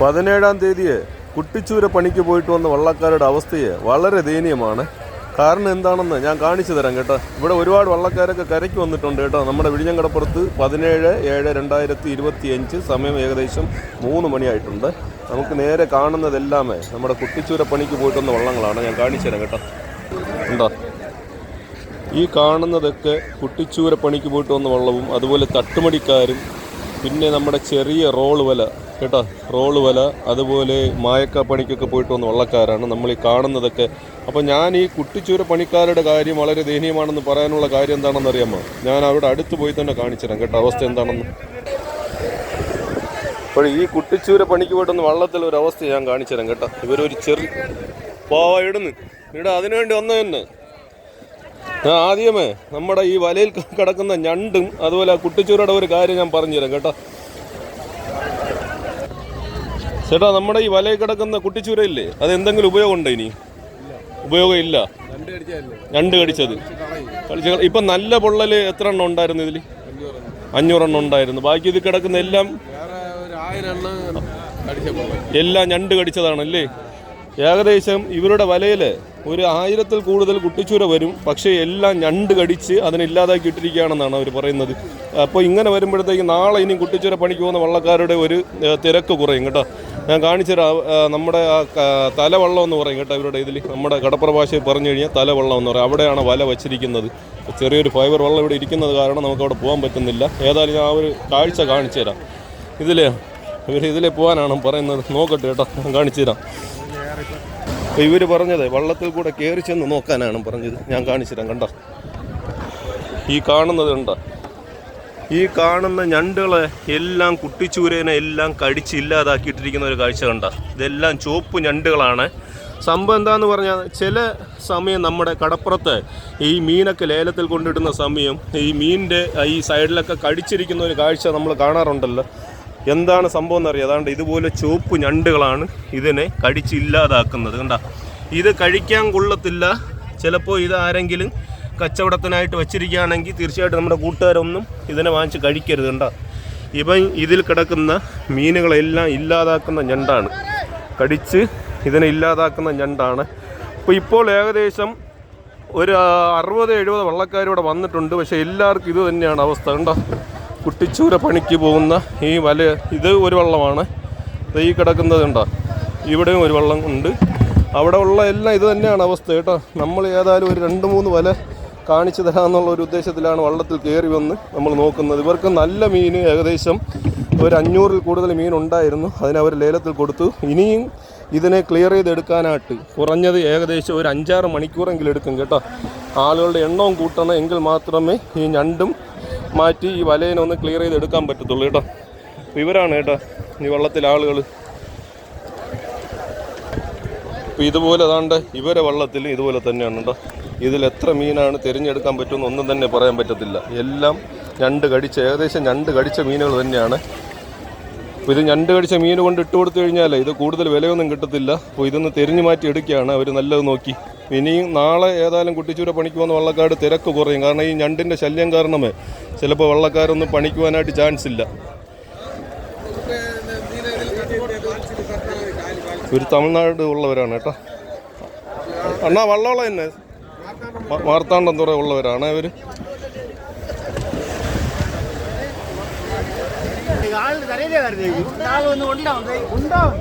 പതിനേഴാം തീയതിയെ കുട്ടിച്ചൂര പണിക്ക് പോയിട്ട് വന്ന വള്ളക്കാരുടെ അവസ്ഥയെ വളരെ ദയനീയമാണ്. കാരണം എന്താണെന്ന് ഞാൻ കാണിച്ചു തരാം കേട്ടോ. ഇവിടെ ഒരുപാട് വള്ളക്കാരൊക്കെ കരയ്ക്ക് വന്നിട്ടുണ്ട് കേട്ടോ. നമ്മുടെ വിഴിഞ്ഞങ്കടപ്പുറത്ത് പതിനേഴ് ഏഴ് രണ്ടായിരത്തി ഇരുപത്തി അഞ്ച് സമയം ഏകദേശം മൂന്ന് മണിയായിട്ടുണ്ട്. നമുക്ക് നേരെ കാണുന്നതെല്ലാമേ നമ്മുടെ കുട്ടിച്ചൂര പണിക്ക് പോയിട്ട് വന്ന വള്ളങ്ങളാണ്. ഞാൻ കാണിച്ചു തരാം കേട്ടോ. ഉണ്ടോ? ഈ കാണുന്നതൊക്കെ കുട്ടിച്ചൂര പണിക്ക് പോയിട്ട് വന്ന വള്ളവും അതുപോലെ തട്ടുമടിക്കാരും പിന്നെ നമ്മുടെ ചെറിയ റോൾ വല കേട്ടോ റോൾ വല അതുപോലെ മായക്ക പണിക്കൊക്കെ പോയിട്ട് വന്ന വള്ളക്കാരാണ് നമ്മൾ ഈ കാണുന്നതൊക്കെ. അപ്പോൾ ഞാൻ ഈ കുട്ടിച്ചൂര പണിക്കാരുടെ കാര്യം വളരെ ദയനീയമാണെന്ന് പറയാനുള്ള കാര്യം എന്താണെന്ന് അറിയാമോ? ഞാൻ അവിടെ അടുത്ത് പോയി തന്നെ കാണിച്ചുതരാം കേട്ടോ അവസ്ഥ എന്താണെന്ന്. അപ്പോൾ ഈ കുട്ടിച്ചൂര പണിക്ക് പോയിട്ട് വള്ളത്തിൽ ഒരു അവസ്ഥ ഞാൻ കാണിച്ചുതരാം കേട്ടോ. ഇവരൊരു ചെറിയ പാവ ഇടുന്നു. ഇവിടെ അതിനുവേണ്ടി വന്നു തന്നെ ആദ്യമേ നമ്മുടെ ഈ വലയിൽ കിടക്കുന്ന ഞണ്ടും അതുപോലെ ആ കുട്ടിച്ചൂരയുടെ ഒരു കാര്യം ഞാൻ പറഞ്ഞുതരാം കേട്ടോ. ചേട്ടാ നമ്മുടെ ഈ വലയിൽ കിടക്കുന്ന കുട്ടിച്ചൂരയില്ലേ? അത് എന്തെങ്കിലും ഉപയോഗമുണ്ടോ ഇനി? ഉപയോഗം ഇല്ല രണ്ട് കടിച്ചത്. ഇപ്പൊ നല്ല പൊള്ളൽ എത്ര എണ്ണം ഉണ്ടായിരുന്നു ഇതിൽ അഞ്ഞൂറെണ്ണം ഉണ്ടായിരുന്നു. ബാക്കി ഇത് കിടക്കുന്ന എല്ലാം എല്ലാം ഞണ്ട് കടിച്ചതാണല്ലേ? ഏകദേശം ഇവരുടെ വലയിൽ ഒരു ആയിരത്തിൽ കൂടുതൽ കുട്ടിച്ചൂര വരും. പക്ഷേ എല്ലാം ഞണ്ട് കടിച്ച് അതിനില്ലാതാക്കി ഇട്ടിരിക്കുകയാണെന്നാണ് അവർ പറയുന്നത്. അപ്പോൾ ഇങ്ങനെ വരുമ്പോഴത്തേക്ക് നാളെ ഇനി കുട്ടിച്ചൂര പണിക്ക് പോകുന്ന വള്ളക്കാരുടെ ഒരു തിരക്ക് കുറയും കേട്ടോ. ഞാൻ കാണിച്ചുതരാം നമ്മുടെ ആ തലവള്ളം എന്ന് പറയും കേട്ടോ ഇവരുടെ ഇതിൽ നമ്മുടെ കടപ്പുറ പറഞ്ഞു കഴിഞ്ഞാൽ തലവള്ളം എന്ന് പറയും. അവിടെയാണ് വല വച്ചിരിക്കുന്നത്. ചെറിയൊരു ഫൈബർ വള്ളം ഇവിടെ ഇരിക്കുന്നത് കാരണം നമുക്ക് അവിടെ പോകാൻ പറ്റുന്നില്ല. ഏതായാലും ഞാൻ ആ ഒരു കാഴ്ച കാണിച്ചു തരാം. ഇതിൽ ഇവർ ഇതിലെ പോകാനാണ് പറയുന്നത്. നോക്കട്ടെ കേട്ടോ. ഞാൻ കാണിച്ചു തരാം. അപ്പോൾ ഇവർ പറഞ്ഞത് വള്ളത്തിൽ കൂടെ കയറി ചെന്ന് നോക്കാനാണ് പറഞ്ഞത്. ഞാൻ കാണിച്ചിരാം കണ്ട? ഈ കാണുന്നത് കണ്ട? ഈ കാണുന്ന ഞണ്ടുകളെ എല്ലാം കുട്ടിച്ചൂരേനെ എല്ലാം കടിച്ച് ഇല്ലാതാക്കിയിട്ടിരിക്കുന്ന ഒരു കാഴ്ച കണ്ട? ഇതെല്ലാം ചുവപ്പ് ഞണ്ടുകളാണ്. സംഭവം എന്താന്ന് പറഞ്ഞാൽ ചില സമയം നമ്മുടെ കടപ്പുറത്ത് ഈ മീനൊക്കെ ലേലത്തിൽ കൊണ്ടിടുന്ന സമയം ഈ മീനിന്റെ ഈ സൈഡിലൊക്കെ കടിച്ചിരിക്കുന്ന ഒരു കാഴ്ച നമ്മൾ കാണാറുണ്ടല്ലോ. എന്താണ് സംഭവം എന്നറിയാം. അതാണ്ട് ഇതുപോലെ ചുവപ്പ് ഞണ്ടുകളാണ് ഇതിനെ കടിച്ചില്ലാതാക്കുന്നത് കണ്ട ഇത് കഴിക്കാൻ കൊള്ളത്തില്ല. ചിലപ്പോൾ ഇത് ആരെങ്കിലും കച്ചവടത്തിനായിട്ട് വച്ചിരിക്കുകയാണെങ്കിൽ തീർച്ചയായിട്ടും നമ്മുടെ കൂട്ടുകാരൊന്നും ഇതിനെ വാങ്ങിച്ച് കഴിക്കരുത്. കണ്ട ഇവൻ ഇതിൽ കിടക്കുന്ന മീനുകളെല്ലാം ഇല്ലാതാക്കുന്ന ഞണ്ടാണ്. കടിച്ച് ഇതിനെ ഇല്ലാതാക്കുന്ന ഞണ്ടാണ്. അപ്പോൾ ഇപ്പോൾ ഏകദേശം ഒരു അറുപത് എഴുപത് വള്ളക്കാരിവിടെ വന്നിട്ടുണ്ട്. പക്ഷേ എല്ലാവർക്കും ഇത് തന്നെയാണ് അവസ്ഥ. കണ്ടോ കുട്ടിച്ചൂര പണിക്ക് പോകുന്ന ഈ വല ഇത് ഒരു വള്ളമാണ്. ദേ ഈ കിടക്കുന്നത് കണ്ടോ? ഇവിടെയും ഒരു വള്ളം ഉണ്ട്. അവിടെ ഉള്ള എല്ലാം ഇത് തന്നെയാണ് അവസ്ഥ കേട്ടോ. നമ്മൾ ഏതായാലും ഒരു രണ്ട് മൂന്ന് വല കാണിച്ചു തരാമെന്നുള്ള ഒരു ഉദ്ദേശത്തിലാണ് വള്ളത്തിൽ കയറി വന്ന് നമ്മൾ നോക്കുന്നത്. ഇവർക്ക് നല്ല മീൻ ഏകദേശം ഒരു അഞ്ഞൂറിൽ കൂടുതൽ മീൻ ഉണ്ടായിരുന്നു. അതിനവർ ലേലത്തിൽ കൊടുത്തു. ഇനിയും ഇതിനെ ക്ലിയർ ചെയ്തെടുക്കാനായിട്ട് കുറഞ്ഞത് ഏകദേശം ഒരു അഞ്ചാറ് മണിക്കൂറെങ്കിലും എടുക്കും കേട്ടോ. ആളുകളുടെ എണ്ണവും കൂട്ടണം എങ്കിൽ മാത്രമേ ഈ ഞണ്ടും മാറ്റി ഈ വലയിനെ ഒന്ന് ക്ലിയർ ചെയ്ത് എടുക്കാൻ പറ്റത്തുള്ളൂ കേട്ടോ. ഇവരാണ് കേട്ടോ ഈ വള്ളത്തിലെ ആളുകൾ അപ്പോൾ ഇതുപോലെ അതാണ്ട് ഇവരെ വള്ളത്തിൽ ഇതുപോലെ തന്നെയാണ് കേട്ടോ. ഇതിൽ എത്ര മീനാണ് തിരഞ്ഞെടുക്കാൻ പറ്റുമെന്ന് ഒന്നും തന്നെ പറയാൻ പറ്റത്തില്ല. എല്ലാം ഞണ്ട് കടിച്ച ഏകദേശം ഞണ്ട് കടിച്ച മീനുകൾ തന്നെയാണ്. അപ്പോൾ ഇത് ഞണ്ട് കടിച്ച മീൻ കൊണ്ട് ഇട്ട് കൊടുത്തു കഴിഞ്ഞാൽ ഇത് കൂടുതൽ വിലയൊന്നും കിട്ടത്തില്ല. അപ്പോൾ ഇതൊന്ന് തിരിഞ്ഞു മാറ്റി എടുക്കുകയാണ് അവർ നല്ലത് നോക്കി. ഇനിയും നാളെ ഏതായാലും കുട്ടിച്ചൂര പണിക്ക് പോകുന്ന വള്ളക്കാട് തിരക്ക് കുറയും കാരണം ഈ ഞണ്ടിന്റെ ശല്യം കാരണമേ ചിലപ്പോൾ വള്ളക്കാരൊന്നും പണിക്കുവാനായിട്ട് ചാൻസ് ഇല്ല ഒരു തമിഴ്നാട് ഉള്ളവരാണ് കേട്ടോ അണ്ണാ വള്ളോള തന്നെ മാർത്താണ്ഡം തുറ ഉള്ളവരാണ് അവർ ആൾ തരയിലേ കാര്യം ഉണ്ടാവും ഉണ്ടാവും